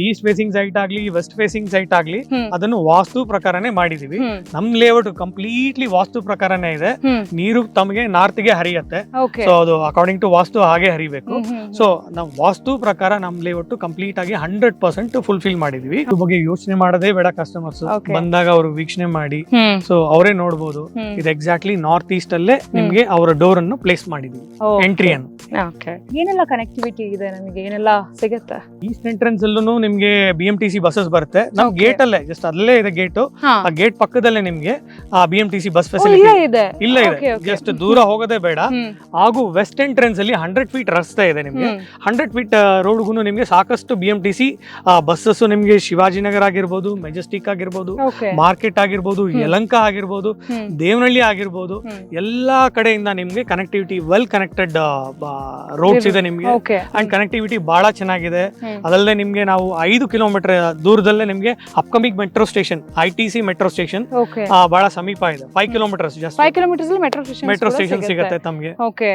East facing site ಆಗ್ಲಿ west facing site ಆಗ್ಲಿ. ಅದನ್ನು ವಾಸ್ತು ಪ್ರಕಾರನೇ ಮಾಡಿದೀವಿ. ನಮ್ ಲೇಔಟ್ ಕಂಪ್ಲೀಟ್ಲಿ ವಾಸ್ತು ಪ್ರಕಾರನೇ ಇದೆ. ನೀರು ತಮಗೆ ನಾರ್ತ್ಗೆ ಹರಿಯತ್ತೆ. ಓಕೆ ಸೊ ಅದು ಅಕಾರ್ಡಿಂಗ್ ಟು ವಾಸ್ತು ಹಾಗೆ ಹರಿಬೇಕು. ಸೊ ನಮ್ ವಾಸ್ತು ಪ್ರಕಾರ ನಮ್ ಲೇಔಟ್ ಕಂಪ್ಲೀಟ್ ಆಗಿ ಹಂಡ್ರೆಡ್ ಪರ್ಸೆಂಟ್ ಫುಲ್ಫಿಲ್ ಮಾಡಿದೀವಿ. ಬಗ್ಗೆ ಯೋಚನೆ ಮಾಡದೇ ಬೇಡ ಕಸ್ಟಮರ್ಸ್. ಬಂದಾಗ ಅವರು ವೀಕ್ಷಣೆ ಮಾಡಿ. ಸೊ ಅವರೇ ನೋಡಬಹುದು ಇದು ಎಕ್ಸಾಕ್ಟ್ಲಿ ನಾರ್ತ್ ಈಸ್ಟ್ ಅಲ್ಲೇ ನಿಮ್ಗೆ ಅವರ ಡೋರ್ ಅನ್ನು ಪ್ಲೇಸ್ ಮಾಡಿದೀವಿ. ಎಂಟ್ರಿಯನ್ನು ಏನೆಲ್ಲ ಕನೆಕ್ಟಿವಿಟಿ ಇದೆ ನಮಗೆ? ಏನೆಲ್ಲ ಸಿಗುತ್ತೆ? ಈಸ್ಟ್ ಎಂಟ್ರೆನ್ಸ್ ಅಲ್ಲೂ ನಿಮ್ಗೆ B M T C buses ಬರುತ್ತೆ. ನಮ್. ಗೇಟ್ ಅಲ್ಲೇ ಜಸ್ಟ್ ಅಲ್ಲೇ ಇದೆ ಗೇಟ್ ಹಾ. ಆ ಗೇಟ್ ಪಕ್ಕದಲ್ಲೇ ನಿಮ್ಗೆ ಆ B M T C bus facility ಇಲ್ಲೇ ಇದೆ. ಇಲ್ಲ Okay, ಇದೆ. Okay. ಜಸ್ಟ್ ದೂರ ಹೋಗೋದೇ ಬೇಡ. ಹ್ಮ್. ಹಾಗೂ ವೆಸ್ಟ್ ಎಂಟ್ರೆನ್ಸ್ ಅಲ್ಲಿ ಹಂಡ್ರೆಡ್ ಫೀಟ್ ರಸ್ತೆ ಇದೆ ನಿಮ್ಗೆ. ಹ್ಮ್. ಹಂಡ್ರೆಡ್ ಫೀಟ್ ರೋಡ್ಗೂ ನಿಮ್ಗೆ ಸಾಕಷ್ಟು B M T C buses ನಿಮ್ಗೆ ಶಿವಾಜಿನಗರ್ ಆಗಿರ್ಬೋದು ಮೆಜೆಸ್ಟಿಕ್ ಆಗಿರ್ಬೋದು ಮಾರ್ಕೆಟ್ ಆಗಿರ್ಬೋದು. ಯಲಂಕ ಆಗಿರ್ಬೋದು ಹ್ಮ್. ದೇವನಹಳ್ಳಿ ಆಗಿರ್ಬೋದು ಹ್ಮ್. ಎಲ್ಲಾ ಕಡೆಯಿಂದ ನಿಮ್ಗೆ ಕನೆಕ್ಟಿವಿಟಿ ವೆಲ್ ಕನೆಕ್ಟೆಡ್ ರೋಡ್ಸ್ ಇದೆ ನಿಮ್ಗೆ. ಅಂಡ್ ಕನೆಕ್ಟಿವಿಟಿ ಬಹಳ ಚೆನ್ನಾಗಿದೆ. ಹ್ಮ್. ಅದಲ್ಲದೆ ನಿಮ್ಗೆ ನಾವು ಐದು ಕಿಲೋಮೀಟರ್ ದೂರದಲ್ಲೇ ನಿಮ್ಗೆ upcoming metro station I T C metro station ಬಹಳ ಸಮೀಪ ಇದೆ. Five kilometres just five kilometres metro station metro station ಸಿಗುತ್ತೆ. ತಮಗೆ. ಓಕೆ